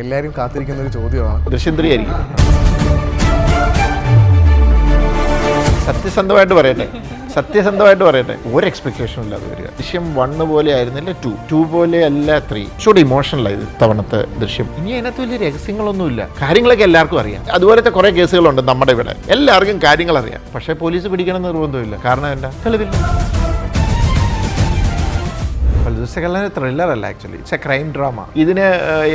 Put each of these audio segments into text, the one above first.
എല്ലാവരും കാത്തിരിക്കുന്ന ഒരു ചോദ്യമാണ്. ദൃശ്യം ത്രീ ആയിരിക്കും സത്യസന്ധമായിട്ട് പറയട്ടെ. സത്യസന്ധമായിട്ട് പറയട്ടെ. ഒരു എക്സ്പെക്ടേഷനും ഇല്ലാതെ വരിക. ദൃശ്യം വണ്ണ് പോലെ ആയിരുന്നില്ല ടു ടു പോലെ അല്ല ത്രീ ചൂട് ഇമോഷണലായത് തവണത്തെ ദൃശ്യം. ഇനി അതിനകത്ത് വലിയ രഹസ്യങ്ങളൊന്നുമില്ല. കാര്യങ്ങളൊക്കെ എല്ലാവർക്കും അറിയാം. അതുപോലത്തെ കുറേ കേസുകളുണ്ട് നമ്മുടെ ഇവിടെ. എല്ലാവർക്കും കാര്യങ്ങൾ അറിയാം. പക്ഷേ പോലീസ് പിടിക്കണം എന്ന് നിർബന്ധമില്ല. കാരണം എന്താ? തെളിവില്ല. ദിവസകള്ള ത്രില്ലർ അല്ല actually it's a crime drama ഇതിന്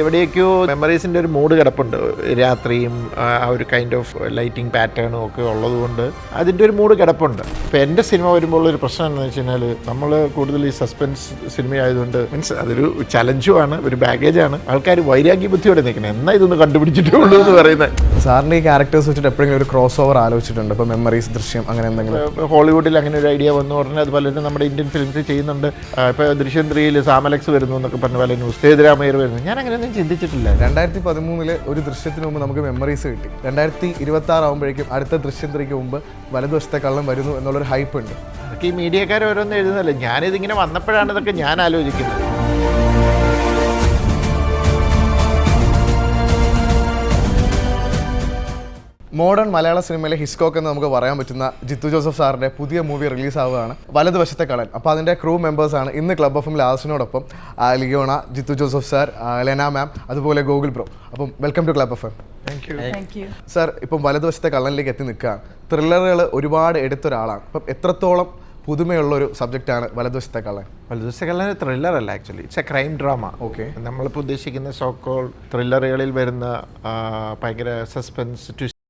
എവിടെയൊക്കെയോ മെമ്മറീസിന്റെ ഒരു മൂഡ് കിടപ്പുണ്ട്. രാത്രിയും ആ ഒരു കൈൻഡ് ഓഫ് ലൈറ്റിംഗ് പാറ്റേണും ഒക്കെ ഉള്ളതുകൊണ്ട് അതിന്റെ ഒരു മൂഡ് കിടപ്പുണ്ട്. ഇപ്പം എന്റെ സിനിമ വരുമ്പോൾ ഒരു പ്രശ്നം എന്താണെന്ന് വെച്ച് കഴിഞ്ഞാൽ നമ്മൾ കൂടുതൽ ഈ സസ്പെൻസ് സിനിമ ആയതുകൊണ്ട് മീൻസ് അതൊരു ചലഞ്ചുമാണ് ഒരു ബാഗേജാണ് ആൾക്കാർ വൈരാഗ്യ ബുദ്ധിയോടെ നിൽക്കുന്നത്. എന്നാ ഇതൊന്ന് കണ്ടുപിടിച്ചിട്ടേ ഉള്ളൂ എന്ന് പറയുന്നത്. സാറിന്റെ ഈ ക്യാരക്ടേഴ്സ് വെച്ചിട്ട് എപ്പോഴെങ്കിലും ഒരു ക്രോസ് ഓവർ ആലോചിച്ചിട്ടുണ്ട്? ഇപ്പോൾ മെമ്മറീസ് ദൃശ്യം അങ്ങനെ എന്തെങ്കിലും? ഹോളിവുഡിൽ അങ്ങനെ ഒരു ഐഡിയ വന്നു പറഞ്ഞാൽ അത് പലരും നമ്മുടെ ഇന്ത്യൻ ഫിലിംസ് ചെയ്യുന്നുണ്ട്. ഇപ്പോൾ ഇപ്പൊ ദൃശ്യം ത്രീയിൽ സാമലക്സ് വരുന്നു എന്നൊക്കെ പറഞ്ഞ പോലെ ന്യൂസ് സേതുരാമയ്യർ വരുന്നു. ഞാൻ അങ്ങനെയൊന്നും ചിന്തിച്ചിട്ടില്ല. രണ്ടായിരത്തി പതിമൂന്നിൽ ഒരു ദൃശ്യത്തിന് മുമ്പ് നമുക്ക് മെമ്മറീസ് കിട്ടി. രണ്ടായിരത്തി ഇരുപത്തി ആറ് ആകുമ്പോഴേക്കും അടുത്ത ദൃശ്യത്തിലേക്ക് മുമ്പ് വലതുവശത്തെ കള്ളം വരുന്നു എന്നുള്ളൊരു ഹൈപ്പ് ഉണ്ട്. അതൊക്കെ ഈ മീഡിയക്കാർ ഓരോന്നും എഴുതുന്നല്ലേ ഞാനിതിങ്ങനെ വന്നപ്പോഴാണ് ഇതൊക്കെ ഞാൻ ആലോചിക്കുന്നത്. മോഡേൺ മലയാള സിനിമയിലെ ഹിസ്കോക്ക് എന്ന് നമുക്ക് പറയാൻ പറ്റുന്ന ജിത്തു ജോസഫ് സാറിന്റെ പുതിയ മൂവി റിലീസ് ആവുകയാണ് വലതുവശത്തെ കടൽ അപ്പോൾ അതിന്റെ ക്രൂ മെമ്പേഴ്സാണ് ആണ് ഇന്ന് ക്ലബ് ഓഫ് ലാസിനോടൊപ്പം ലിയോണ ജിത്തു ജോസഫ് സാർ ലെന മാം അതുപോലെ ഗൂഗിൾ പ്രോ അപ്പം welcome to club of M thank you thank you sir ഇപ്പം വലതുവശത്തെ കള്ളനിലേക്ക് എത്തി നിൽക്കുകയാണ് ത്രില്ലറുകൾ ഒരുപാട് എടുത്തൊരാളാണ്. അപ്പം എത്രത്തോളം പുതുമയുള്ള ഒരു സബ്ജക്റ്റാണ് വലതുവശത്തെ കള്ളൻ? വലതുദിവസകള്ള ത്രില്ലർ അല്ല actually it's a crime drama okay നമ്മളിപ്പോൾ ഉദ്ദേശിക്കുന്ന സോക്കോൾ ത്രില്ലറുകളിൽ വരുന്ന ഭയങ്കര സസ്പെൻസ് ട്വിസ്റ്റ്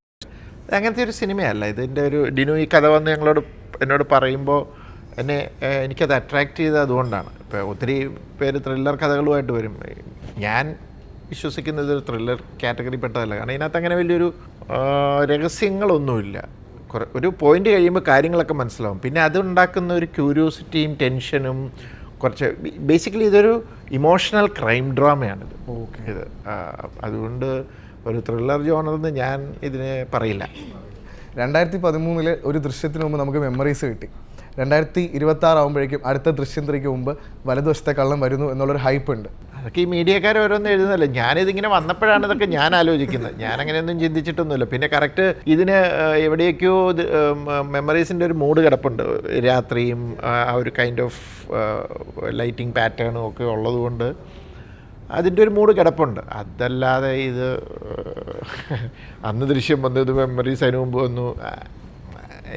അങ്ങനത്തെ ഒരു സിനിമയല്ല. ഇതിന്റെ ഒരു ഡിനു ഈ കഥ വന്ന് ഞങ്ങളോട് എന്നോട് പറയുമ്പോൾ എന്നെ എനിക്കത് അട്രാക്റ്റ് ചെയ്തത് അതുകൊണ്ടാണ് ഇപ്പോൾ ഒത്തിരി പേര് ത്രില്ലർ കഥകളുമായിട്ട് വരും. ഞാൻ വിശ്വസിക്കുന്നത് ഒരു ത്രില്ലർ കാറ്റഗറി പെട്ടതല്ല കാരണം ഇതിനകത്ത് അങ്ങനെ വലിയൊരു രഹസ്യങ്ങളൊന്നുമില്ല. കുറെ ഒരു പോയിന്റ് കഴിയുമ്പോൾ കാര്യങ്ങളൊക്കെ മനസ്സിലാവും. പിന്നെ അതുണ്ടാക്കുന്ന ഒരു ക്യൂരിയോസിറ്റിയും ടെൻഷനും കുറച്ച് ബേസിക്കലി ഇതൊരു ഇമോഷണൽ ക്രൈം ഡ്രാമയാണിത് ഇത് അതുകൊണ്ട് ഒരു ത്രില്ലർ ജോണർന്ന് ഞാൻ ഇതിനെ പറയില്ല. രണ്ടായിരത്തി പതിമൂന്നിൽ ഒരു ദൃശ്യത്തിന് മുമ്പ് നമുക്ക് മെമ്മറീസ് കിട്ടി. രണ്ടായിരത്തി ഇരുപത്തി ആറ് ആകുമ്പോഴേക്കും അടുത്ത ദൃശ്യത്തിലേക്ക് മുമ്പ് വലതുവശത്തെ കള്ളം വരുന്നു എന്നുള്ളൊരു ഹൈപ്പ് ഉണ്ട്. അതൊക്കെ ഈ മീഡിയക്കാർ ഓരോന്നും എഴുതുന്നല്ലേ ഞാനിതിങ്ങനെ വന്നപ്പോഴാണ് ഇതൊക്കെ ഞാൻ ആലോചിക്കുന്നത്. ഞാൻ അങ്ങനെയൊന്നും ചിന്തിച്ചിട്ടൊന്നുമില്ല. പിന്നെ കറക്റ്റ് ഇതിന് ആ, എവിടെയൊക്കെയോ മെമ്മറീസിന്റെ ഒരു മൂഡ് കിടപ്പുണ്ട്. രാത്രിയും ആ ആ ഒരു കൈൻഡ് ഓഫ് ലൈറ്റിംഗ് പാറ്റേണും ഒക്കെ ഉള്ളതുകൊണ്ട് അതിന്റെ ഒരു മൂഡ് കിടപ്പുണ്ട്. അതല്ലാതെ ഇത് അന്ന് ദൃശ്യം വന്നു ഇത് മെമ്മറീസ് അതിന് മുമ്പ് വന്നു.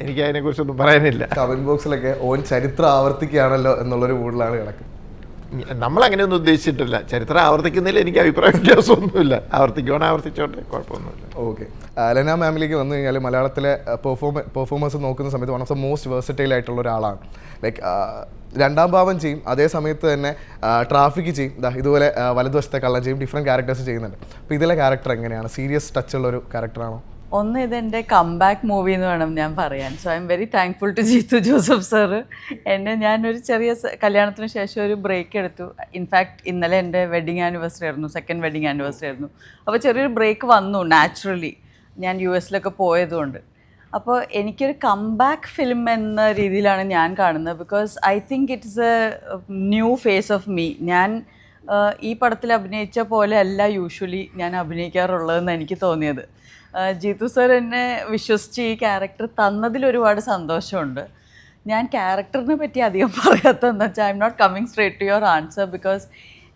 എനിക്ക് അതിനെക്കുറിച്ചൊന്നും പറയാനില്ല കമന്റ് ബോക്സിലൊക്കെ ഓൻ ചരിത്രം ആവർത്തിക്കുകയാണല്ലോ എന്നുള്ളൊരു മൂഡിലാണ് കിടക്കുന്നത്. നമ്മൾ അങ്ങനെയൊന്നും ഉദ്ദേശിച്ചിട്ടില്ല. ചരിത്രം ആവർത്തിക്കുന്നതിൽ എനിക്ക് അഭിപ്രായ വ്യത്യാസമൊന്നുമില്ല. ആവർത്തിക്കുവാണ് ആവർത്തിച്ചോട്ടെ കുഴപ്പമൊന്നുമില്ല. ഓക്കെ. അലന മാമിലേക്ക് വന്നു കഴിഞ്ഞാൽ മലയാളത്തിലെ പെർഫോമ പെർഫോമൻസ് നോക്കുന്ന സമയത്ത് one of the most versatile ആയിട്ടുള്ള ഒരാളാണ്. ലൈക്ക് രണ്ടാം ഭാവം ചെയ്യും. അതേ സമയത്ത് തന്നെ ട്രാഫിക് ചെയ്യും. ഇതുപോലെ വലതുവശത്തെ കള്ളം ചെയ്യും. ഡിഫറെന്റ് ക്യാരക്ടേഴ്സ് ചെയ്യുന്നുണ്ട്. അപ്പോൾ ഇതിലെ ക്യാരക്ടർ എങ്ങനെയാണ്? സീരിയസ് ടച്ച് ഉള്ള ഒരു ക്യാരക്ടറാണോ ഒന്ന് ഇതെന്റെ കംബാക്ക് മൂവി എന്ന് വേണം ഞാൻ പറയാൻ. So I'm very thankful to Jeethu Joseph sir എന്നെ ഞാനൊരു ചെറിയ കല്യാണത്തിന് ശേഷം ഒരു ബ്രേക്ക് എടുത്തു. ഇൻഫാക്ട് ഇന്നലെ എന്റെ വെഡിങ് ആനിവേഴ്സറി ആയിരുന്നു. സെക്കൻഡ് വെഡിങ് ആനിവേഴ്സറി ആയിരുന്നു. അപ്പോൾ ചെറിയൊരു ബ്രേക്ക് വന്നു നാച്ചുറലി ഞാൻ യു എസിലൊക്കെ പോയതുകൊണ്ട്. അപ്പോൾ എനിക്കൊരു കംബാക്ക് ഫിലിം എന്ന രീതിയിലാണ് ഞാൻ കാണുന്നത്. Because I think it's a new face of me ഞാൻ ഈ പടത്തിൽ അഭിനയിച്ച പോലെ അല്ല യൂഷ്വലി ഞാൻ അഭിനയിക്കാറുള്ളതെന്ന് എനിക്ക് തോന്നിയത്. ജീതു സർ എന്നെ വിശ്വസിച്ച് ഈ ക്യാരക്ടർ തന്നതിൽ ഒരുപാട് സന്തോഷമുണ്ട്. ഞാൻ ക്യാരക്ടറിനെ പറ്റി അധികം പറയാത്തതെന്ന് വെച്ചാൽ I'm not coming straight to your answer because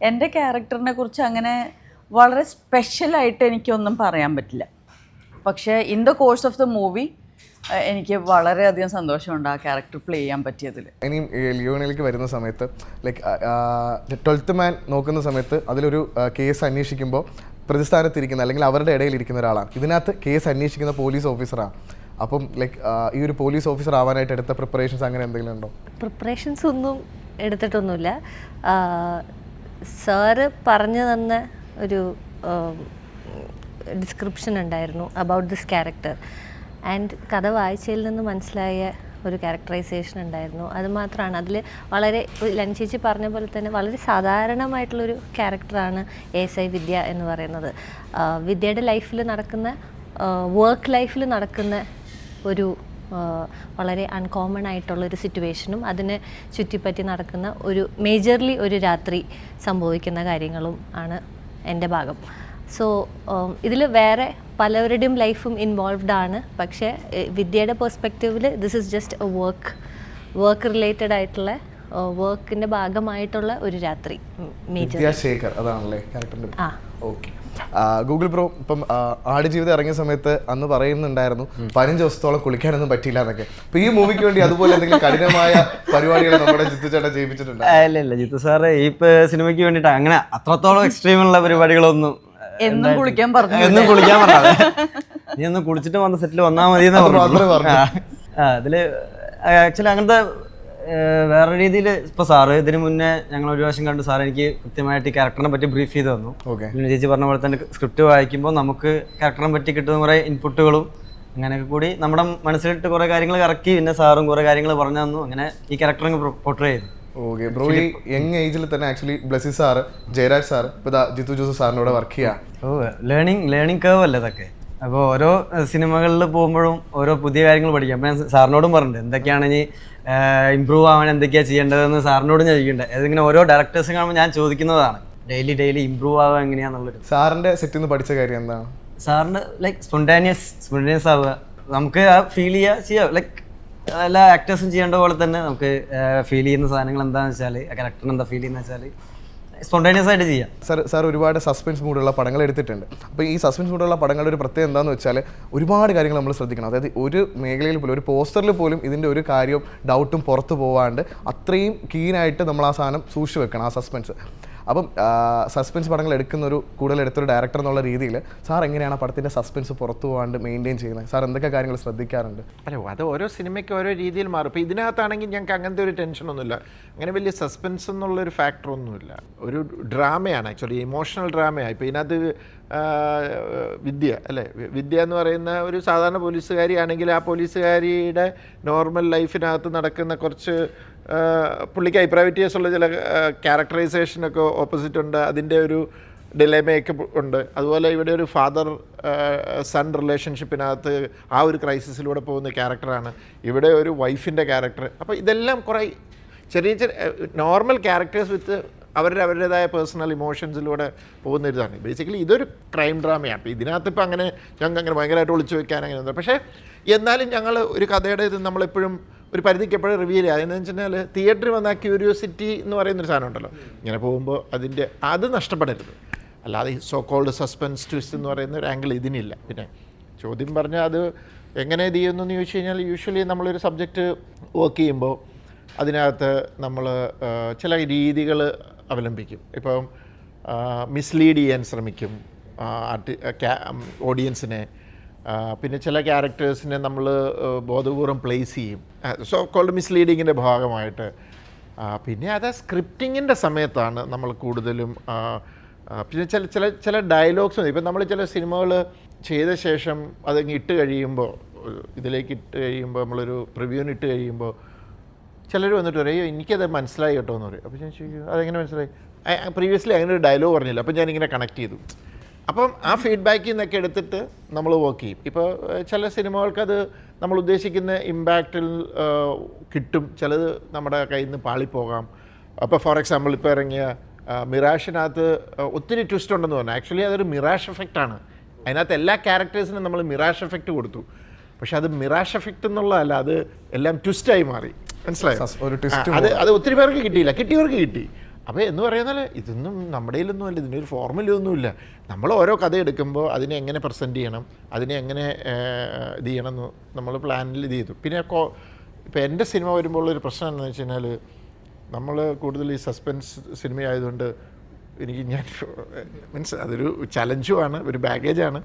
എന്റെ ക്യാരക്ടറിനെ കുറിച്ച് അങ്ങനെ വളരെ സ്പെഷ്യലായിട്ട് എനിക്കൊന്നും പറയാൻ പറ്റില്ല. പക്ഷേ in the course of the movie എനിക്ക് വളരെയധികം സന്തോഷമുണ്ട് ആ ക്യാരക്ടർ പ്ലേ ചെയ്യാൻ പറ്റിയതിൽ. ഇനിയും ലിയോണിലേക്ക് വരുന്ന സമയത്ത് ലൈക്ക് ട്വൽത്ത് മാൻ നോക്കുന്ന സമയത്ത് അതിലൊരു കേസ് അന്വേഷിക്കുമ്പോൾ പ്രതിസ്ഥാനത്തിരിക്കുന്ന അല്ലെങ്കിൽ അവരുടെ ഇടയിൽ ഇരിക്കുന്ന ഒരാളാണ്. ഇതിനകത്ത് കേസ് അന്വേഷിക്കുന്ന പോലീസ് ഓഫീസറാണ് അപ്പം ലൈക്ക് ഈ ഒരു പോലീസ് ഓഫീസർ ആവാനായിട്ട് എടുത്ത പ്രിപ്പറേഷൻസ് അങ്ങനെ എന്തെങ്കിലും ഉണ്ടോ? പ്രിപ്പറേഷൻസ് ഒന്നും എടുത്തിട്ടൊന്നുമില്ല. സാറ് പറഞ്ഞു തന്ന ഒരു ഡിസ്ക്രിപ്ഷൻ ഉണ്ടായിരുന്നു അബൌട്ട് ദിസ് ക്യാരക്ടർ ആൻഡ് കഥ വായിച്ചതിൽ നിന്ന് മനസ്സിലായ ഒരു ക്യാരക്ടറൈസേഷൻ ഉണ്ടായിരുന്നു. അതുമാത്രമാണ് അതിൽ വളരെ ലൻ ചേച്ചി പറഞ്ഞ പോലെ തന്നെ വളരെ സാധാരണമായിട്ടുള്ളൊരു ക്യാരക്ടറാണ് എസ് ഐ വിദ്യ എന്ന് പറയുന്നത്. വിദ്യയുടെ ലൈഫിൽ നടക്കുന്ന വർക്ക് ലൈഫിൽ നടക്കുന്ന ഒരു വളരെ അൺകോമൺ ആയിട്ടുള്ള ഒരു സിറ്റുവേഷനും അതിനെ ചുറ്റിപ്പറ്റി നടക്കുന്ന ഒരു മേജർലി ഒരു രാത്രി സംഭവിക്കുന്ന കാര്യങ്ങളും ആണ് എന്റെ ഭാഗം. സോ ഇതിൽ വേറെ പലവരുടെയും ലൈഫും ഇൻവോൾവ്ഡ് ആണ്. പക്ഷേ വിദ്യയുടെ പെർസ്പെക്റ്റീവിൽ this is just a work work related ആയിട്ടുള്ള വർക്കിന്റെ ഭാഗമായിട്ടുള്ള ഒരു രാത്രി ശേഖർ അതാണല്ലേ ക്യാരക്ടറിന്റെ ആ. ഓക്കെ ഗൂഗിൾ പ്രോ ഇപ്പം ആടുജീവിതം ഇറങ്ങിയ സമയത്ത് അന്ന് പറയുന്നുണ്ടായിരുന്നു പതിനഞ്ച് ദിവസത്തോളം കുളിക്കാനൊന്നും പറ്റിയില്ല എന്നൊക്കെ. അപ്പൊ ഈ മൂവിക്ക് വേണ്ടി അതുപോലെ എന്തെങ്കിലും കഠിനമായ പരിപാടികൾ നമ്മുടെ ജിത്തു ചേട്ടൻ ചെയ്യിപ്പിച്ചിട്ടുണ്ട്? അല്ല ജിത്തു സാറേ ഈ സിനിമയ്ക്ക് വേണ്ടിട്ട് അങ്ങനെ അത്രത്തോളം എക്സ്ട്രീം ഉള്ള പരിപാടികളൊന്നും എന്നും കുളിക്കാൻ പറഞ്ഞു എന്നും കുളിക്കാൻ പറഞ്ഞത്. നീ ഒന്ന് കുളിച്ചിട്ട് വന്ന സെറ്റിൽ വന്നാ മതി എന്ന് പറഞ്ഞു പറഞ്ഞു. ആ, അതിൽ ആക്ച്വലി അങ്ങനത്തെ വേറെ രീതിയിൽ ഇപ്പൊ സാറ് ഇതിന് മുന്നേ ഞങ്ങൾ ഒരു പ്രാവശ്യം കണ്ടു സാർ എനിക്ക് കൃത്യമായിട്ട് ഈ ക്യാരക്ടറിനെ പറ്റി ബ്രീഫ് ചെയ്ത് തന്നു. ഓക്കെ. പിന്നെ ചേച്ചി പറഞ്ഞ പോലെ തന്നെ സ്ക്രിപ്റ്റ് വായിക്കുമ്പോൾ നമുക്ക് ക്യാരക്ടറിനെ പറ്റി കിട്ടുന്ന കുറെ ഇൻപുട്ടുകളും അങ്ങനെയൊക്കെ കൂടി നമ്മുടെ മനസ്സിലിട്ട് കുറെ കാര്യങ്ങൾ കറക്കി പിന്നെ സാറും കുറെ കാര്യങ്ങൾ പറഞ്ഞു തന്നു. അങ്ങനെ ഈ ക്യാരക്ടർ അങ്ങ് പോർട്രേ ചെയ്തു. ഓക്കെ ബ്രോ ഈ യങ് ഏജിൽ തന്നെ actually Blessy sir Jayaraj sir ഇപ്പൊ ജിത്തു ജോസഫ് സാറിനോട് വർക്ക് ചെയ്യാം. ഓ ലേണിംഗ് ലേണിംഗ് കേവ് അല്ല ഇതൊക്കെ? അപ്പോൾ ഓരോ സിനിമകളിൽ പോകുമ്പോഴും ഓരോ പുതിയ കാര്യങ്ങൾ പഠിക്കാം. അപ്പം ഞാൻ സാറിനോടും പറഞ്ഞിട്ടുണ്ട് എന്തൊക്കെയാണ് ഇനി ഇമ്പ്രൂവ് ആവാൻ എന്തൊക്കെയാണ് ചെയ്യേണ്ടതെന്ന് സാറിനോടും ചോദിക്കുന്നുണ്ട്. അതിങ്ങനെ ഓരോ ഡയറക്ടേഴ്സ് കാണുമ്പോൾ ഞാൻ ചോദിക്കുന്നതാണ് ഡെയിലി ഡെയിലി ഇമ്പ്രൂവ് ആവുക എങ്ങനെയാണെന്നുള്ളൊരു സാറിന്റെ സെറ്റിൽ നിന്ന് പഠിച്ച കാര്യം എന്താണ്? സാറിന്റെ ലൈക്ക് സ്പോണ്ടാനിയസ് സ്പോണ്ടാനിയസ് ആവുക. നമുക്ക് ആ ഫീൽ ചെയ്യുക ചെയ്യുക ലൈക്ക് എല്ലാ ആക്ടേഴ്സും ചെയ്യേണ്ട പോലെ തന്നെ നമുക്ക് ഫീൽ ചെയ്യുന്ന സാധനങ്ങൾ എന്താണെന്ന് വെച്ചാൽ ക്യാരക്ടർ എന്താ ഫീൽ ചെയ്യുന്നത് വെച്ചാൽ സ്പോണ്ടേനിയസ് ആയിട്ട് ചെയ്യാം. സാർ സാർ ഒരുപാട് സസ്പെൻസ് മൂഡുള്ള പടങ്ങൾ എടുത്തിട്ടുണ്ട്. അപ്പോൾ ഈ സസ്പെൻസ് മൂഡുള്ള പടങ്ങളുടെ ഒരു പ്രത്യേകത എന്താണെന്ന് വെച്ചാൽ ഒരുപാട് കാര്യങ്ങൾ നമ്മൾ ശ്രദ്ധിക്കണം. അതായത് ഒരു മേഖലയിൽ പോലും ഒരു പോസ്റ്ററിൽ പോലും ഇതിന്റെ ഒരു കാര്യവും ഡൗട്ടും പുറത്ത് പോവാണ്ട് അത്രയും കീനായിട്ട് നമ്മൾ ആ സാധനം സൂക്ഷിച്ചു വെക്കണം ആ സസ്പെൻസ് അപ്പം സസ്പെൻസ് പടങ്ങൾ എടുക്കുന്ന ഒരു കൂടുതൽ എടുത്തൊരു ഡയറക്ടർ എന്നുള്ള രീതിയിൽ സാർ എങ്ങനെയാണ് ആ പടത്തിന്റെ സസ്പെൻസ് പുറത്തു പോകാണ്ട് മെയിന്റെയിൻ ചെയ്യുന്നത്? സാർ എന്തൊക്കെ കാര്യങ്ങൾ ശ്രദ്ധിക്കാറുണ്ട്? അല്ല അത് ഓരോ സിനിമയ്ക്ക് ഓരോ രീതിയിൽ മാറും. ഇപ്പോൾ ഇതിനകത്താണെങ്കിൽ ഞങ്ങൾക്ക് അങ്ങനത്തെ ഒരു ടെൻഷനൊന്നുമില്ല. അങ്ങനെ വലിയ സസ്പെൻസ് എന്നുള്ളൊരു ഫാക്ടറൊന്നുമില്ല. ഒരു ഡ്രാമയാണ് ആക്ച്വലി ഇമോഷണൽ ഡ്രാമയാണ്. ഇപ്പോൾ ഇതിനകത്ത് വിദ്യ അല്ലേ? വിദ്യ എന്ന് പറയുന്ന ഒരു സാധാരണ പോലീസുകാരിയാണെങ്കിൽ ആ പോലീസുകാരിയുടെ നോർമൽ ലൈഫിനകത്ത് നടക്കുന്ന കുറച്ച് പുള്ളിക്ക് ഐപ്രൈവറ്റീസ് ഉള്ള ചില ക്യാരക്ടറൈസേഷനൊക്കെ ഓപ്പോസിറ്റ് ഉണ്ട്. അതിന്റെ ഒരു ഡിലേമയൊക്കെ ഉണ്ട്. അതുപോലെ ഇവിടെ ഒരു ഫാദർ സൺ റിലേഷൻഷിപ്പിനകത്ത് ആ ഒരു ക്രൈസിസിലൂടെ പോകുന്ന ക്യാരക്ടറാണ് ഇവിടെ ഒരു വൈഫിന്റെ ക്യാരക്ടർ അപ്പോൾ ഇതെല്ലാം കുറേ ചെറിയ ചെറിയ നോർമൽ ക്യാരക്ടേഴ്സ് വിത്ത് അവരുടെ അവരുടേതായ പേഴ്സണൽ ഇമോഷൻസിലൂടെ പോകുന്ന ഇതാണ്. ബേസിക്കലി ഇതൊരു ക്രൈം ഡ്രാമയാണ് അപ്പോൾ ഇതിനകത്ത് ഇപ്പോൾ അങ്ങനെ ഞങ്ങൾക്ക് അങ്ങനെ ഭയങ്കരമായിട്ട് ഒളിച്ചു വെക്കാൻ അങ്ങനെ പക്ഷേ എന്നാലും ഞങ്ങൾ ഒരു കഥയുടെ ഇത് നമ്മളെപ്പോഴും ഒരു പരിധിക്ക് എപ്പോഴും റിവീൽ ചെയ്യുക അതെന്ന് വെച്ചാൽ തിയേറ്ററിൽ വന്ന ക്യൂരിയോസിറ്റി എന്ന് പറയുന്നൊരു സാധനം ഉണ്ടല്ലോ. ഇങ്ങനെ പോകുമ്പോൾ അതിന്റെ അത് നഷ്ടപ്പെടരുത്. അല്ലാതെ സോ കോൾഡ് സസ്പെൻസ് ട്വിസ്റ്റ് എന്ന് പറയുന്ന ഒരു ആംഗിൾ ഇതിനില്ല. പിന്നെ ചോദ്യം പറഞ്ഞാൽ അത് എങ്ങനെ ഇത് ചെയ്യുന്നു എന്ന് ചോദിച്ചു കഴിഞ്ഞാൽ യൂഷ്വലി നമ്മളൊരു സബ്ജക്റ്റ് വർക്ക് ചെയ്യുമ്പോൾ അതിനകത്ത് നമ്മൾ ചില രീതികൾ അവലംബിക്കും. ഇപ്പം മിസ്ലീഡ് ചെയ്യാൻ ശ്രമിക്കും. ആർട്ടി ഓഡിയൻസിനെ പിന്നെ ചില ക്യാരക്ടേഴ്സിനെ നമ്മൾ ബോധപൂർവം പ്ലേസ് ചെയ്യും. സോ കോൾഡ് മിസ്ലീഡിങ്ങിന്റെ ഭാഗമായിട്ട്. പിന്നെ അത് സ്ക്രിപ്റ്റിങ്ങിന്റെ സമയത്താണ് നമ്മൾ കൂടുതലും പിന്നെ ചില ചില ചില ഡയലോഗ്സ് ഇപ്പം നമ്മൾ ചില സിനിമകൾ ചെയ്ത ശേഷം അതങ്ങ് ഇട്ട് കഴിയുമ്പോൾ ഇതിലേക്ക് ഇട്ട് കഴിയുമ്പോൾ നമ്മളൊരു പ്രിവ്യൂവിന് ഇട്ട് കഴിയുമ്പോൾ ചിലർ വന്നിട്ട് പറയും "അയ്യോ എനിക്കത് മനസ്സിലായി കേട്ടോ എന്ന് പറയും. അപ്പോൾ ഞാൻ ചോദിക്കും അതെങ്ങനെ മനസ്സിലായി? പ്രീവിയസ്ലി അങ്ങനെ ഒരു ഡയലോഗ് പറഞ്ഞില്ല. അപ്പോൾ ഞാനിങ്ങനെ കണക്ട് ചെയ്തു. അപ്പം ആ ഫീഡ്ബാക്കിൽ നിന്നൊക്കെ എടുത്തിട്ട് നമ്മൾ വർക്ക് ചെയ്യും. ഇപ്പോൾ ചില സിനിമകൾക്കത് നമ്മൾ ഉദ്ദേശിക്കുന്ന ഇമ്പാക്റ്റിൽ കിട്ടും. ചിലത് നമ്മുടെ കയ്യിൽ നിന്ന് പാളിപ്പോകാം. അപ്പോൾ ഫോർ എക്സാമ്പിൾ ഇപ്പോൾ ഇറങ്ങിയ മിറാഷിനകത്ത് ഒത്തിരി ട്വിസ്റ്റ് ഉണ്ടെന്ന് പറഞ്ഞു. ആക്ച്വലി അതൊരു മിറാഷ് എഫക്റ്റ് ആണ്. അതിനകത്ത് എല്ലാ ക്യാരക്ടേഴ്സിനും നമ്മൾ മിറാഷ് എഫക്റ്റ് കൊടുത്തു. പക്ഷെ അത് മിറാഷ് എഫക്റ്റ് എന്നുള്ളതല്ല അത് എല്ലാം ട്വിസ്റ്റായി മാറി. മനസ്സിലായോ? അത് അത് ഒത്തിരി പേർക്ക് കിട്ടിയില്ല. കിട്ടിയവർക്ക് കിട്ടി. അപ്പോൾ എന്ന് പറയുന്നത് ഇതൊന്നും നമ്മുടെ കയ്യിലൊന്നുമല്ല ഇതിനൊരു ഫോർമുലയൊന്നുമില്ല. നമ്മൾ ഓരോ കഥ എടുക്കുമ്പോൾ അതിനെ എങ്ങനെ പ്രസന്റ് ചെയ്യണം അതിനെ എങ്ങനെ ഇത് ചെയ്യണം എന്ന് നമ്മൾ പ്ലാനിൽ ഇത് ചെയ്തു. പിന്നെ കോ ഇപ്പോൾ എന്റെ സിനിമ വരുമ്പോൾ ഒരു പ്രശ്നം എന്താണെന്ന് വെച്ച് കഴിഞ്ഞാൽ നമ്മൾ കൂടുതൽ ഈ സസ്പെൻസ് സിനിമ ആയതുകൊണ്ട് എനിക്ക് ഞാൻ മീൻസ് അതൊരു ചലഞ്ചുമാണ് ഒരു ബാഗേജാണ്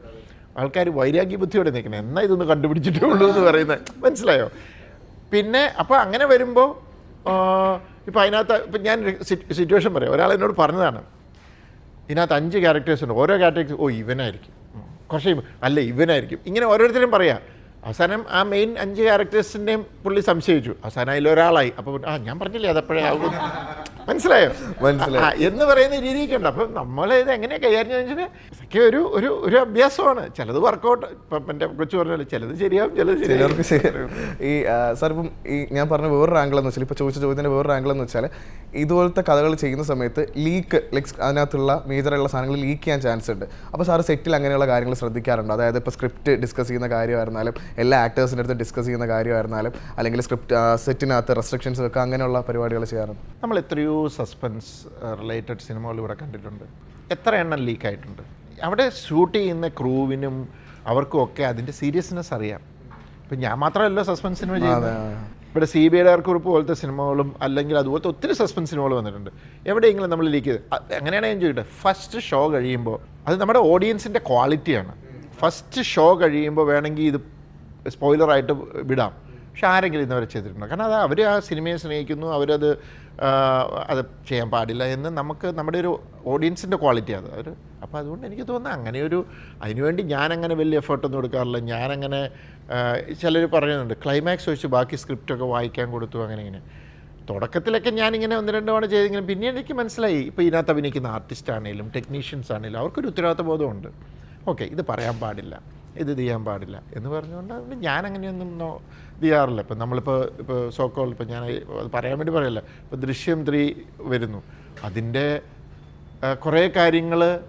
ആൾക്കാർ വൈരാഗ്യ ബുദ്ധിയോടെ നിൽക്കണം. എന്നാ ഇതൊന്ന് കണ്ടുപിടിച്ചിട്ടേ ഉള്ളൂ എന്ന് പറയുന്നത്. മനസ്സിലായോ? പിന്നെ അപ്പോൾ അങ്ങനെ വരുമ്പോൾ ഇപ്പോൾ അതിനകത്ത് ഇപ്പം ഞാൻ സിറ്റുവേഷൻ പറയാം. ഒരാൾ എന്നോട് പറഞ്ഞതാണ്. ഇതിനകത്ത് അഞ്ച് ക്യാരക്ടേഴ്സ് ഉണ്ട്. ഓരോ ക്യാരക്ടേഴ്സ് ഓ ഇവനായിരിക്കും. കുറച്ച് അല്ല ഇവനായിരിക്കും. ഇങ്ങനെ ഓരോരുത്തരും പറയാം. അവസാനം ആ മെയിൻ അഞ്ച് ക്യാരക്ടേഴ്സിന്റെയും പുള്ളി സംശയിച്ചു. അവസാനം അതിലൊരാളായി. അപ്പോൾ ആ ഞാൻ പറഞ്ഞില്ലേ അതപ്പോഴേ ആകും മനസ്സിലായോ? മനസ്സിലായി. എന്ന് പറയുന്ന രീതിയൊക്കെ ഉണ്ട് അപ്പം നമ്മൾ ഇത് എങ്ങനെ കൈകാര്യം ചെയ്യുന്നത് ഇതൊക്കെ ഒരു ഒരു ഒരു അഭ്യാസമാണ്. ചിലത് വർക്കൗട്ട് ഇപ്പം എന്റെ കൊച്ചു പറഞ്ഞല്ലോ ചിലത് ശരിയാവും ചിലത് ശരിയാവും. ചിലർക്ക് ഈ സാർ ഇപ്പം ഈ ഞാൻ പറഞ്ഞ വേറൊരു ആംഗിൾ എന്ന് വെച്ചാൽ ഇപ്പോൾ ചോദിച്ച ചോദ്യത്തിന്റെ വേറൊരു ആംഗിൾ എന്ന് വെച്ചാൽ ഇതുപോലത്തെ കഥകൾ ചെയ്യുന്ന സമയത്ത് ലീക്ക് ലൈക്സ് അതിനകത്തുള്ള മേജറായുള്ള സാധനങ്ങൾ ലീക്ക് ചെയ്യാൻ ചാൻസ് ഉണ്ട്. അപ്പോൾ സാറ് സെറ്റിൽ അങ്ങനെയുള്ള കാര്യങ്ങൾ ശ്രദ്ധിക്കാറുണ്ട്? അതായത് ഇപ്പോൾ സ്ക്രിപ്റ്റ് ഡിസ്കസ് ചെയ്യുന്ന കാര്യമായിരുന്നാലും എല്ലാ ആക്ടേഴ്സിന്റെ അടുത്ത് ഡിസ്കസ് ചെയ്യുന്ന കാര്യമായിരുന്നാലും അല്ലെങ്കിൽ സ്ക്രിപ്റ്റ് സെറ്റിനകത്ത് റെസ്ട്രിക്ഷൻസ് വെക്കുക അങ്ങനെയുള്ള പരിപാടികൾ ചെയ്യാറുണ്ട്? നമ്മൾ എത്രയോ സസ്പെൻസ് റിലേറ്റഡ് സിനിമകൾ ഇവിടെ കണ്ടിട്ടുണ്ട്. എത്ര എണ്ണം ലീക്കായിട്ടുണ്ട് അവിടെ ഷൂട്ട് ചെയ്യുന്ന ക്രൂവിനും അവർക്കും ഒക്കെ അതിന്റെ സീരിയസ്നെസ് അറിയാം. ഇപ്പം ഞാൻ മാത്രമല്ല സസ്പെൻസ് സിനിമ ചെയ്യുന്നത്. ഇവിടെ സി ബി ഐ കുറിപ്പ് പോലത്തെ സിനിമകളും അല്ലെങ്കിൽ അതുപോലത്തെ ഒത്തിരി സസ്പെൻസ് സിനിമകൾ വന്നിട്ടുണ്ട്. എവിടെയെങ്കിലും നമ്മൾ ലീക്ക് ചെയ്ത്. അങ്ങനെയാണ് ഞാൻ ചോദിക്കട്ടെ? ഫസ്റ്റ് ഷോ കഴിയുമ്പോൾ അത് നമ്മുടെ ഓഡിയൻസിന്റെ ക്വാളിറ്റിയാണ് ഫസ്റ്റ് ഷോ കഴിയുമ്പോൾ വേണമെങ്കിൽ ഇത് സ്പോയിലറായിട്ട് വിടാം. പക്ഷെ ആരെങ്കിലും ഇന്നവരെ ചെയ്തിട്ടുണ്ടോ? കാരണം അത് അവർ ആ സിനിമയെ സ്നേഹിക്കുന്നു അവരത് അത് ചെയ്യാൻ പാടില്ല എന്ന് നമുക്ക് നമ്മുടെ ഒരു ഓഡിയൻസിന്റെ ക്വാളിറ്റി അത്. അവർ അപ്പോൾ അതുകൊണ്ട് എനിക്ക് തോന്നുന്നത് അങ്ങനെ ഒരു അതിനുവേണ്ടി ഞാനങ്ങനെ വലിയ എഫേർട്ടൊന്നും എടുക്കാറില്ല. ഞാനങ്ങനെ ചിലർ പറയുന്നുണ്ട് ക്ലൈമാക്സ് വെച്ച് ബാക്കി സ്ക്രിപ്റ്റൊക്കെ വായിക്കാൻ കൊടുത്തു അങ്ങനെ ഇങ്ങനെ. തുടക്കത്തിലൊക്കെ ഞാനിങ്ങനെ ഒന്ന് രണ്ട് തവണ ചെയ്തെങ്കിലും പിന്നെ എനിക്ക് മനസ്സിലായി ഇപ്പോൾ ഇതിനകത്ത് അഭിനയിക്കുന്ന ആർട്ടിസ്റ്റ് ആണെങ്കിലും ടെക്നീഷ്യൻസ് ആണെങ്കിലും അവർക്കൊരു ഉത്തരവാദിത്ത ബോധമുണ്ട് ഓക്കെ ഇത് പറയാൻ പാടില്ല. ഇത് ചെയ്യാൻ പാടില്ല എന്ന് പറഞ്ഞുകൊണ്ട് ഞാൻ അങ്ങനെയൊന്നും നോ- ചെയ്യാറില്ല. ഇപ്പം നമ്മളിപ്പോൾ ഇപ്പോൾ സോക്കോൾ ഇപ്പം ഞാൻ അത് പറയാൻ വേണ്ടി പറയല്ല. ഇപ്പോൾ ദൃശ്യം ത്രീ വരുന്നു. അതിന്റെ കുറേ കാര്യങ്ങൾ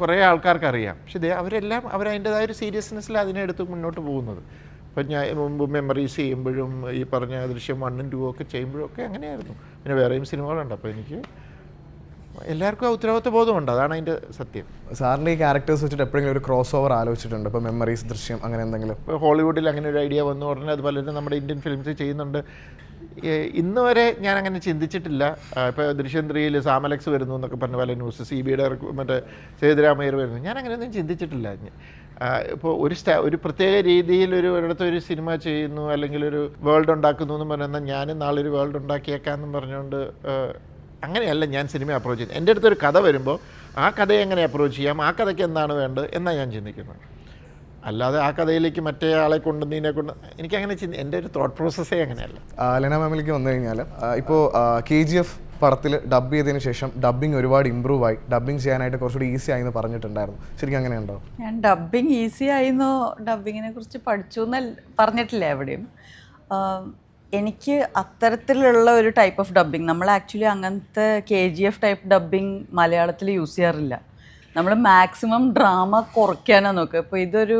കുറേ ആൾക്കാർക്ക് അറിയാം. പക്ഷെ അവരെല്ലാം അവരതിന്റെതായ ഒരു സീരിയസ്നെസ്സിൽ അതിനെ എടുത്ത് മുന്നോട്ട് പോകുന്നത്. ഇപ്പം ഞാൻ മുമ്പ് മെമ്മറീസ് ചെയ്യുമ്പോഴും ഈ പറഞ്ഞ ദൃശ്യം വണ്ണും ടു ഒക്കെ ചെയ്യുമ്പോഴും ഒക്കെ അങ്ങനെയായിരുന്നു. പിന്നെ വേറെയും സിനിമകളുണ്ട്. അപ്പോൾ എനിക്ക് എല്ലാവർക്കും ആ ഉത്തരവാദിത്വ ബോധമുണ്ട്. അതാണ് അതിന്റെ സത്യം. സാറിന്റെ ഈ ക്യാരക്ടേഴ്സ് വെച്ചിട്ട് എപ്പോഴെങ്കിലും ഒരു ക്രോസ് ഓവർ ആലോചിച്ചിട്ടുണ്ട്? ഇപ്പോൾ മെമ്മറീസ് ദൃശ്യം അങ്ങനെ എന്തെങ്കിലും? ഇപ്പോൾ ഹോളിവുഡിൽ അങ്ങനെ ഒരു ഐഡിയ വന്നു ഉടനെ അതുപോലെ തന്നെ നമ്മുടെ ഇന്ത്യൻ ഫിലിംസ് ചെയ്യുന്നുണ്ട്. ഇന്ന് വരെ ഞാൻ അങ്ങനെ ചിന്തിച്ചിട്ടില്ല. ഇപ്പോൾ ദൃശ്യം ത്രീയിൽ സാമലക്സ് വരുന്നു എന്നൊക്കെ പറഞ്ഞ പല ന്യൂസ് സി ബിയുടെ മറ്റേ സേതുരാമയ്യർ വരുന്നു. ഞാൻ അങ്ങനെയൊന്നും ചിന്തിച്ചിട്ടില്ല. ഇപ്പോൾ ഒരു സ്റ്റാ ഒരു പ്രത്യേക രീതിയിൽ ഒരു ഒരിടത്ത് ഒരു സിനിമ ചെയ്യുന്നു അല്ലെങ്കിൽ ഒരു വേൾഡ് ഉണ്ടാക്കുന്നു എന്ന് പറഞ്ഞാൽ ഞാനും നാളെ ഒരു വേൾഡ് ഉണ്ടാക്കിയേക്കാമെന്നും പറഞ്ഞുകൊണ്ട് അങ്ങനെയല്ല ഞാൻ സിനിമ അപ്രോച്ച് ചെയ്യുന്നത്. എന്റെ അടുത്തൊരു കഥ വരുമ്പോൾ ആ കഥയെ എങ്ങനെ അപ്രോച്ച് ചെയ്യാം ആ കഥയ്ക്ക് എന്താണ് വേണ്ടത് എന്നാണ് ഞാൻ ചിന്തിക്കുന്നത്. അല്ലാതെ ആ കഥയിലേക്ക് മറ്റേ ആളെ കൊണ്ട് നീനെ കൊണ്ട് എനിക്ക് അങ്ങനെ ചിന്തി എന്റെ ഒരു തോട്ട് പ്രോസസ്സേ അങ്ങനെയല്ല. ലെന മാമിലേക്ക് വന്നു കഴിഞ്ഞാൽ ഇപ്പോൾ കെ ജി എഫ് പടത്തിൽ ഡബ് ചെയ്തതിന് ശേഷം ഡബ്ബിംഗ് ഒരുപാട് ഇമ്പ്രൂവ് ആയി. ഡബ്ബിംഗ് ചെയ്യാനായിട്ട് കുറച്ചുകൂടി ഈസി ആയി എന്ന് പറഞ്ഞിട്ടുണ്ടായിരുന്നു. ശരിക്കും അങ്ങനെയുണ്ടോ ഞാൻ ഡബ്ബിങ് ഈസി ആയിന്നോ ഡബ്ബിങ്ങിനെ കുറിച്ച് പഠിച്ചു എന്ന് പറഞ്ഞിട്ടില്ല എവിടെയും. എനിക്ക് അത്തരത്തിലുള്ള ഒരു ടൈപ്പ് ഓഫ് ഡബ്ബിങ് നമ്മൾ ആക്ച്വലി അങ്ങനത്തെ K G F type dubbing മലയാളത്തിൽ യൂസ് ചെയ്യാറില്ല. നമ്മൾ മാക്സിമം ഡ്രാമ കുറയ്ക്കാനാണ് നോക്കുക. ഇപ്പോൾ ഇതൊരു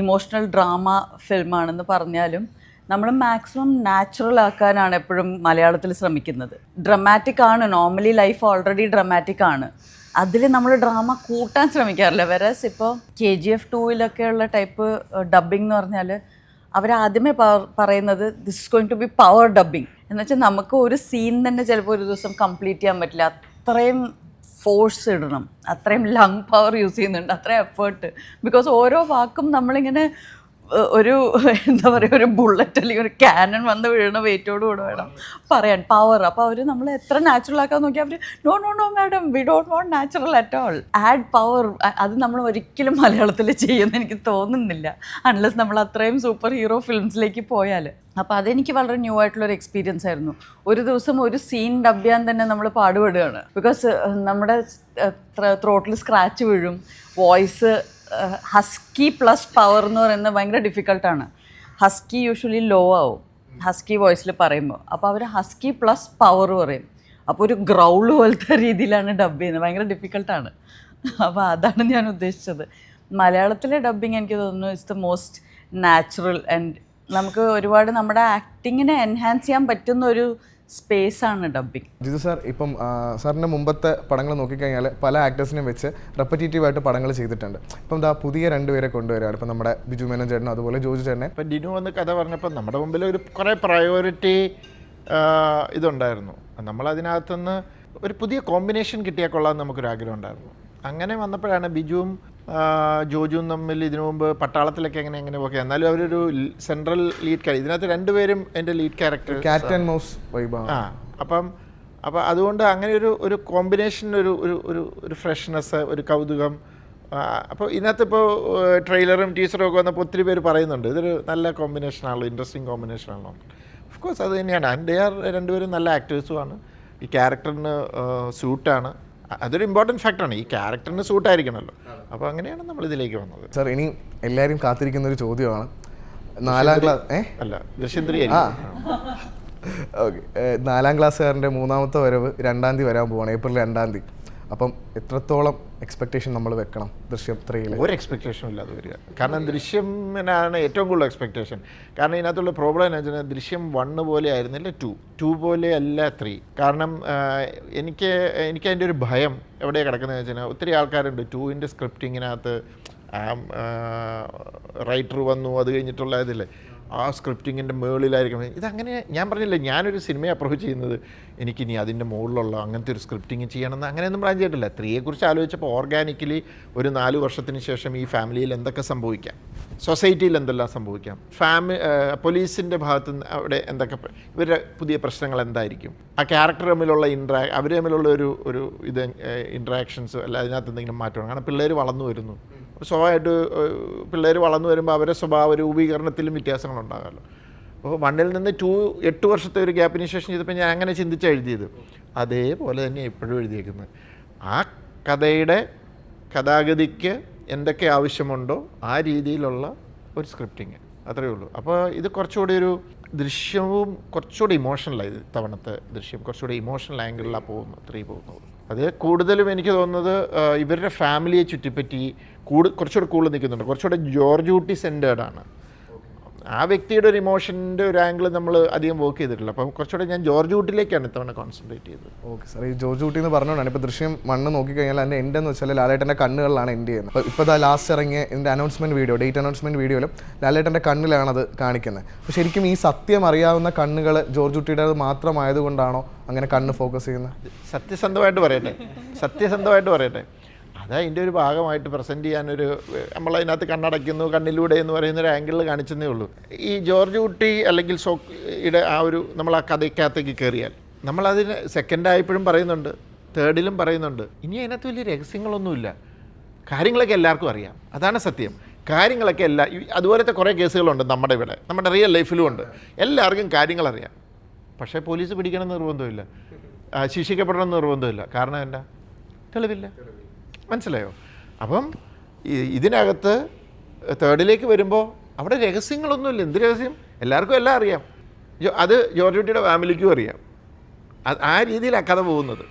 ഇമോഷണൽ ഡ്രാമ ഫിലിമാണെന്ന് പറഞ്ഞാലും നമ്മൾ മാക്സിമം നാച്ചുറൽ ആക്കാനാണ് എപ്പോഴും മലയാളത്തിൽ ശ്രമിക്കുന്നത്. ഡ്രമാറ്റിക് ആണ്. നോർമലി ലൈഫ് ഓൾറെഡി ഡ്രമാറ്റിക് ആണ്. അതിൽ നമ്മൾ ഡ്രാമ കൂട്ടാൻ ശ്രമിക്കാറില്ല. വെറസ് ഇപ്പോൾ കെ ജി എഫ് ടൂവിലൊക്കെയുള്ള ടൈപ്പ് ഡബ്ബിംഗ് എന്ന് പറഞ്ഞാൽ അവരാദ്യമേ പറയുന്നത് this going to be power dubbing എന്ന് വെച്ചാൽ നമുക്ക് ഒരു സീൻ തന്നെ ചിലപ്പോൾ ഒരു ദിവസം കംപ്ലീറ്റ് ചെയ്യാൻ പറ്റില്ല. അത്രയും ഫോഴ്സ് ഇടണം. അത്രയും ലങ് പവർ യൂസ് ചെയ്യുന്നുണ്ട്. അത്രയും എഫേർട്ട് ബിക്കോസ് ഓരോ വാക്കും നമ്മളിങ്ങനെ ഒരു എന്താ പറയുക ഒരു ബുള്ളറ്റ് അല്ലെങ്കിൽ ഒരു ക്യാനൺ വന്ന് വീഴുന്ന വെയിറ്റോട് കൂടെ വേണം പറയാൻ. പവർ അപ്പോൾ അവർ നമ്മൾ എത്ര നാച്ചുറൽ ആക്കാൻ നോക്കി അവർ no no no madam we don't want natural at all add power അത് നമ്മൾ ഒരിക്കലും മലയാളത്തിൽ ചെയ്യുമെന്ന് എനിക്ക് തോന്നുന്നില്ല. അൺലെസ് നമ്മൾ അത്രയും സൂപ്പർ ഹീറോ ഫിലിംസിലേക്ക് പോയാൽ. അപ്പോൾ അതെനിക്ക് വളരെ ന്യൂ ആയിട്ടുള്ളൊരു എക്സ്പീരിയൻസ് ആയിരുന്നു. ഒരു ദിവസം ഒരു സീൻ ഡബ് ചെയ്യാൻ തന്നെ നമ്മൾ പാടുപെടുകയാണ്. ബിക്കോസ് നമ്മുടെ ത്രോട്ടിൽ സ്ക്രാച്ച് വീഴും. വോയിസ് ഹസ്കി പ്ലസ് പവർ എന്ന് പറയുന്നത് ഭയങ്കര ഡിഫിക്കൽട്ടാണ്. ഹസ്കി യൂഷ്വലി ലോ ആവും. ഹസ്കി വോയിസിൽ പറയുമ്പോൾ. അപ്പോൾ അവർ ഹസ്കി പ്ലസ് പവർ പറയും. അപ്പോൾ ഒരു ഗ്രൗൾ പോലത്തെ രീതിയിലാണ് ഡബ് ചെയ്യുന്നത്. ഭയങ്കര ഡിഫിക്കൽട്ടാണ്. അപ്പോൾ അതാണ് ഞാൻ ഉദ്ദേശിച്ചത്. മലയാളത്തിലെ ഡബ്ബിങ് എനിക്ക് തോന്നുന്നു it's the most natural and നമുക്ക് ഒരുപാട് നമ്മുടെ ആക്ടിങ്ങിനെ എൻഹാൻസ് ചെയ്യാൻ പറ്റുന്ന ഒരു സ്പേസാണ് ഡബിങ് ജിതു സാർ ഇപ്പം സാറിന്റെ മുമ്പത്തെ പടങ്ങൾ നോക്കിക്കഴിഞ്ഞാൽ പല ആക്ടേഴ്സിനെയും വെച്ച് റെപ്പറ്റേറ്റീവ് ആയിട്ട് പടങ്ങൾ ചെയ്തിട്ടുണ്ട്. ഇപ്പം എന്താ പുതിയ രണ്ടുപേരെ കൊണ്ടുവരാണ്. ഇപ്പം നമ്മുടെ ബിജു മേനൻ ചേട്ടനും അതുപോലെ ജോജു ചേട്ടനെ. ഇപ്പം ഡിനു വന്ന് കഥ പറഞ്ഞപ്പോൾ നമ്മുടെ മുമ്പിൽ ഒരു കുറേ പ്രയോറിറ്റി ഇതുണ്ടായിരുന്നു. നമ്മളതിനകത്തുനിന്ന് ഒരു പുതിയ കോമ്പിനേഷൻ കിട്ടിയാൽ കൊള്ളാമെന്ന് നമുക്കൊരു ആഗ്രഹം ഉണ്ടായിരുന്നു. അങ്ങനെ വന്നപ്പോഴാണ് ബിജുവും ജോജുവും തമ്മിൽ ഇതിനു മുമ്പ് പട്ടാളത്തിലൊക്കെ എങ്ങനെ എങ്ങനെ ഓക്കെ എന്നാലും അവരൊരു സെൻട്രൽ ലീഡ് ക്യാരക്ടർ ഇതിനകത്ത് രണ്ടുപേരും എന്റെ lead character captain and mouse വൈബാണ് ആ അപ്പം അപ്പം അതുകൊണ്ട് അങ്ങനെ ഒരു ഒരു കോമ്പിനേഷൻ ഒരു ഒരു ഒരു ഫ്രഷ്നെസ് ഒരു കൗതുകം. അപ്പോൾ ഇതിനകത്ത് ഇപ്പോൾ ട്രെയിലറും ടീച്ചറും ഒക്കെ വന്നപ്പോൾ ഒത്തിരി പേര് പറയുന്നുണ്ട്. ഇതൊരു നല്ല കോമ്പിനേഷൻ ആണല്ലോ ഇൻട്രസ്റ്റിംഗ് കോമ്പിനേഷനാണല്ലോ ഓഫ് കോഴ്സ് അത് തന്നെയാണ്. ആൻഡ് ദേ ആർ രണ്ടുപേരും നല്ല ആക്ടേഴ്സുമാണ് ഈ ക്യാരക്ടറിന് സൂട്ടാണ് അതൊരു ഇമ്പോർട്ടന്റ് ഫാക്ടറാണ് ഈ ക്യാരക്ടറിന് സൂട്ടായിരിക്കണമല്ലോ അപ്പോൾ അങ്ങനെയാണ് നമ്മൾ ഇതിലേക്ക് വന്നത്. സർ ഇനി എല്ലാവരും കാത്തിരിക്കുന്ന ഒരു ചോദ്യമാണ്. നാലാം ക്ലാസ് ഏ? അല്ല ദൃശ്യന്ത്രി ത്രീ ആ. ഓക്കെ നാലാം ക്ലാസ്സുകാരന്റെ മൂന്നാമത്തെ വരവ് രണ്ടാം തീയതി വരാൻ പോവാണ്. ഏപ്രിൽ രണ്ടാം തീയതി. അപ്പം എത്രത്തോളം എക്സ്പെക്ടേഷൻ നമ്മൾ വെക്കണം ദൃശ്യം ത്രീയിൽ ഒരു എക്സ്പെക്ടേഷനും ഇല്ലാതെ വരിക. കാരണം ദൃശ്യമിനാണ് ഏറ്റവും കൂടുതൽ എക്സ്പെക്ടേഷൻ കാരണം ഇതിനകത്തുള്ള പ്രോബ്ലം എന്ന് വെച്ചാൽ ദൃശ്യം വണ്ണ് പോലെ ആയിരുന്നില്ല ടു ടു പോലെ അല്ല ത്രീ കാരണം എനിക്ക് എനിക്ക് അതിന്റെ ഒരു ഭയം എവിടെയാണ് കിടക്കുന്നത് വെച്ചാൽ ഒത്തിരി ആൾക്കാരുണ്ട്. ടൂവിന്റെ സ്ക്രിപ്റ്റിങ്ങിനകത്ത് റൈറ്റർ വന്നു അത് കഴിഞ്ഞിട്ടുള്ള ഇതില്ലേ ആ സ്ക്രിപ്റ്റിങ്ങിന്റെ മുകളിലായിരിക്കും ഇതങ്ങനെ ഞാൻ പറഞ്ഞില്ലേ ഞാനൊരു സിനിമയെ അപ്രോച്ച് ചെയ്യുന്നത് എനിക്കിനി അതിന്റെ മുകളിലുള്ള അങ്ങനത്തെ ഒരു സ്ക്രിപ്റ്റിങ് ചെയ്യണമെന്ന് അങ്ങനെയൊന്നും പ്ലാൻ ചെയ്തിട്ടില്ല. സ്ത്രീയെക്കുറിച്ച് ആലോചിച്ചപ്പോൾ ഓർഗാനിക്കലി ഒരു നാല് വർഷത്തിന് ശേഷം ഈ ഫാമിലിയിൽ എന്തൊക്കെ സംഭവിക്കാം? സൊസൈറ്റിയിൽ എന്തെല്ലാം സംഭവിക്കാം? ഫാമി പോലീസിന്റെ ഭാഗത്ത് അവിടെ എന്തൊക്കെ ഇവരുടെ പുതിയ പ്രശ്നങ്ങൾ എന്തായിരിക്കും? ആ ക്യാരക്ടർ തമ്മിലുള്ള ഇൻട്രാ അവർ തമ്മിലുള്ള ഒരു ഒരു ഇത് ഇൻട്രാക്ഷൻസ് അല്ല അതിനകത്ത് എന്തെങ്കിലും മാറ്റമാണ് കാരണം പിള്ളേർ വളർന്നു വരുന്നു. സ്വാഭാവികമായിട്ട് പിള്ളേർ വളർന്നു വരുമ്പോൾ അവരെ സ്വഭാവ രൂപീകരണത്തിലും വ്യത്യാസങ്ങളുണ്ടാകാമല്ലോ അപ്പോൾ വണ്ണിൽ നിന്ന് ടു എട്ട് വർഷത്തെ ഒരു ഗ്യാപ്പിന് ശേഷം ചെയ്തപ്പോൾ ഞാൻ അങ്ങനെ ചിന്തിച്ച് എഴുതിയത്. അതേപോലെ തന്നെ ഇപ്പോഴും എഴുതിയേക്കുന്നത്. ആ കഥയുടെ കഥാഗതിക്ക് എന്തൊക്കെ ആവശ്യമുണ്ടോ ആ രീതിയിലുള്ള ഒരു സ്ക്രിപ്റ്റിങ്. അത്രയേ ഉള്ളൂ. അപ്പോൾ ഇത് കുറച്ചുകൂടി ഒരു ദൃശ്യവും കുറച്ചുകൂടി ഇമോഷണലായി തവണത്തെ ദൃശ്യം കുറച്ചുകൂടി ഇമോഷണൽ ആംഗിളിലാണ് പോകുന്നത് ത്രീ പോകുന്നത് അത് കൂടുതലും എനിക്ക് തോന്നുന്നത് ഇവരുടെ ഫാമിലിയെ ചുറ്റിപ്പറ്റി കൂടു കുറച്ചുകൂടെ കൂടുതൽ നിൽക്കുന്നുണ്ട്. കുറച്ചുകൂടെ ജോർജ് ഊട്ടി സെന്റേർഡ് ആണ്. ആ വ്യക്തിയുടെ ഒരു ഇമോഷന്റെ ഒരു ആംഗിൾ നമ്മൾ അധികം വർക്ക് ചെയ്തിട്ടില്ല. അപ്പം കുറച്ചുകൂടെ ഞാൻ ജോർജ് ഊട്ടിലേക്കാണ് ഇത്തവണ കോൺസെൻട്രേറ്റ് ചെയ്തത്. ഓക്കെ സാർ ഈ ജോർജ് ഊട്ടി എന്ന് പറഞ്ഞുകൊണ്ടാണ്. ഇപ്പോൾ ദൃശ്യം മണ്ണ് നോക്കിക്കഴിഞ്ഞാൽ അതിന്റെ എന്റെ എന്ന് വെച്ചാൽ ലാലേട്ടന്റെ കണ്ണുകളിലാണ് എന്റെ ചെയ്യുന്നത്. അപ്പോൾ ഇപ്പോൾ ഇതാ ലാസ്റ്റ് ഇറങ്ങിയ എന്റെ അനൗൺസ്മെന്റ് വീഡിയോ ഡേറ്റ് അനൗൺസ്മെന്റ് വീഡിയോയിലും ലാലേട്ടന്റെ കണ്ണിലാണ് അത് കാണിക്കുന്നത്. അപ്പോൾ ശരിക്കും ഈ സത്യം അറിയാവുന്ന കണ്ണുകൾ ജോർജ് കുട്ടിയുടേത് മാത്രമായതുകൊണ്ടാണോ അങ്ങനെ കണ്ണ് ഫോക്കസ് ചെയ്യുന്നത്? സത്യസന്ധമായിട്ട് പറയട്ടെ. സത്യസന്ധമായിട്ട് പറയട്ടെ. അത് അതിന്റെ ഒരു ഭാഗമായിട്ട് പ്രസന്റ് ചെയ്യാനൊരു നമ്മളതിനകത്ത് കണ്ണടയ്ക്കുന്നു കണ്ണിലൂടെ എന്ന് പറയുന്ന ഒരു ആംഗിളിൽ കാണിച്ചതേ ഉള്ളൂ. ഈ ജോർജ് കുട്ടി അല്ലെങ്കിൽ സോയുടെ ആ ഒരു നമ്മൾ ആ കഥയ്ക്കകത്തേക്ക് കയറിയാൽ നമ്മളതിന് സെക്കൻഡായപ്പോഴും പറയുന്നുണ്ട് തേർഡിലും പറയുന്നുണ്ട്. ഇനി അതിനകത്ത് വലിയ രഹസ്യങ്ങളൊന്നുമില്ല. കാര്യങ്ങളൊക്കെ എല്ലാവർക്കും അറിയാം. അതാണ് സത്യം. കാര്യങ്ങളൊക്കെ എല്ലാ അതുപോലത്തെ കുറേ കേസുകളുണ്ട് നമ്മുടെ ഇവിടെ. നമ്മുടെ റിയൽ ലൈഫിലും ഉണ്ട്. എല്ലാവർക്കും കാര്യങ്ങളറിയാം പക്ഷേ പോലീസ് പിടിക്കണം നിർബന്ധമില്ല. ശിക്ഷിക്കപ്പെടണമെന്ന് ശിക്ഷിക്കപ്പെടണം നിർബന്ധമില്ല. കാരണം എന്താ? തെളിവില്ല. മനസ്സിലായോ? അപ്പം ഇതിനകത്ത് തേർഡിലേക്ക് വരുമ്പോൾ അവിടെ രഹസ്യങ്ങളൊന്നുമില്ല. എന്ത് രഹസ്യം? എല്ലാവർക്കും എല്ലാം അറിയാം. അത് ജോർജ് കുട്ടിയുടെ ഫാമിലിക്കും അറിയാം. ആ രീതിയിലാണ് കഥ പോകുന്നത്.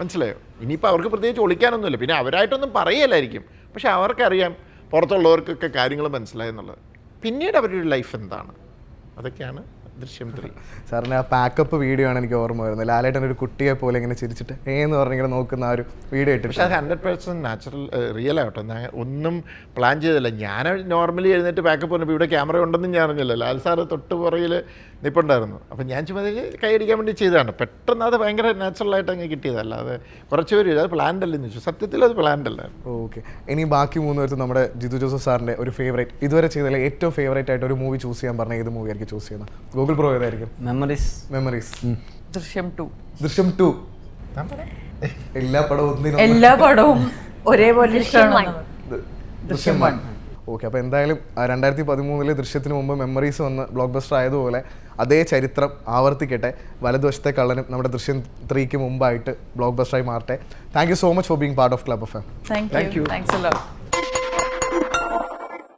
മനസ്സിലായോ? ഇനിയിപ്പോൾ അവർക്ക് പ്രത്യേകിച്ച് ഒളിക്കാനൊന്നുമില്ല. പിന്നെ അവരായിട്ടൊന്നും പറയലായിരിക്കും. പക്ഷെ അവർക്കറിയാം പുറത്തുള്ളവർക്കൊക്കെ കാര്യങ്ങൾ മനസ്സിലായെന്നുള്ളത്. പിന്നീട് അവരുടെ ലൈഫ് എന്താണ്? അതൊക്കെയാണ് ദൃശ്യം ത്രീ. സാറിന് ആ പാക്കപ്പ് വീഡിയോ ആണ് എനിക്ക് ഓർമ്മ വരുന്നത്. ലാലേട്ടൻ ഒരു കുട്ടിയെ പോലെ ഇങ്ങനെ ചിരിച്ചിട്ട് ഏന്ന് പറഞ്ഞിങ്ങനെ നോക്കുന്ന ആ ഒരു വീഡിയോ ഇട്ട് പക്ഷേ അത് ഹൺഡ്രഡ് പേഴ്സന്റ് നാച്ചുറൽ റിയൽ ആവട്ടെ ഞാൻ ഒന്നും പ്ലാൻ ചെയ്തില്ല. ഞാൻ നോർമലി എഴുന്നേറ്റ് പാക്കപ്പ് പറഞ്ഞപ്പോൾ ഇവിടെ ക്യാമറ ഉണ്ടെന്നും ഞാൻ അറിഞ്ഞില്ല. ലാൽ സാറ് തൊട്ട് പുറകിൽ നിപ്പുണ്ടായിരുന്നു. അപ്പം ഞാൻ ചുമ്മാ കൈ കൈയടിക്കാൻ വേണ്ടി ചെയ്തതാണ്. പെട്ടെന്ന് അത് ഭയങ്കര നാച്ചുറലായിട്ട് അങ്ങ് കിട്ടിയതല്ല അത് കുറച്ച് പേര് അത് പ്ലാൻഡ് അല്ലെന്ന് ചോദിച്ചു സത്യത്തിൽ അത് പ്ലാൻഡ് അല്ല. ഓക്കെ ഇനി ബാക്കി മൂന്ന് പേർക്ക് നമ്മുടെ ജിതു ജോസഫ് സാറിന്റെ ഒരു ഫേവറേറ്റ് ഇതുവരെ ചെയ്തതിൽ ഏറ്റവും ഫേവറേറ്റ് ആയിട്ട് ഒരു മൂവി ചൂസ് ചെയ്യാൻ പറഞ്ഞാൽ ഏത് മൂവി ആയിരിക്കും ചൂസ് ചെയ്യുന്നത്? ഗൂഗിൾ പ്രോ ഏതായിരിക്കും? Memories memories Drishyam two. Drishyam two. എല്ലാ പടവും ഒന്നിനും എല്ലാ പടവും ഒരേപോലെ ഇഷ്ടമാണ്. ദൃശ്യം വൺ. ഓക്കെ അപ്പോൾ എന്തായാലും രണ്ടായിരത്തി പതിമൂന്നിലെ ദൃശ്യത്തിന് മുമ്പ് മെമ്മറീസ് വന്ന് ബ്ലോക്ക് ബസ്റ്റർ ആയതുപോലെ അതേ ചരിത്രം ആവർത്തിക്കട്ടെ. വലതുവശത്തെ കള്ളനും നമ്മുടെ ദൃശ്യം ത്രീക്ക് മുമ്പായിട്ട് ബ്ലോക്ക് ബസ്റ്ററായി മാറട്ടെ. Thank you so much for being part of club of M thank you thanks എല്ലാം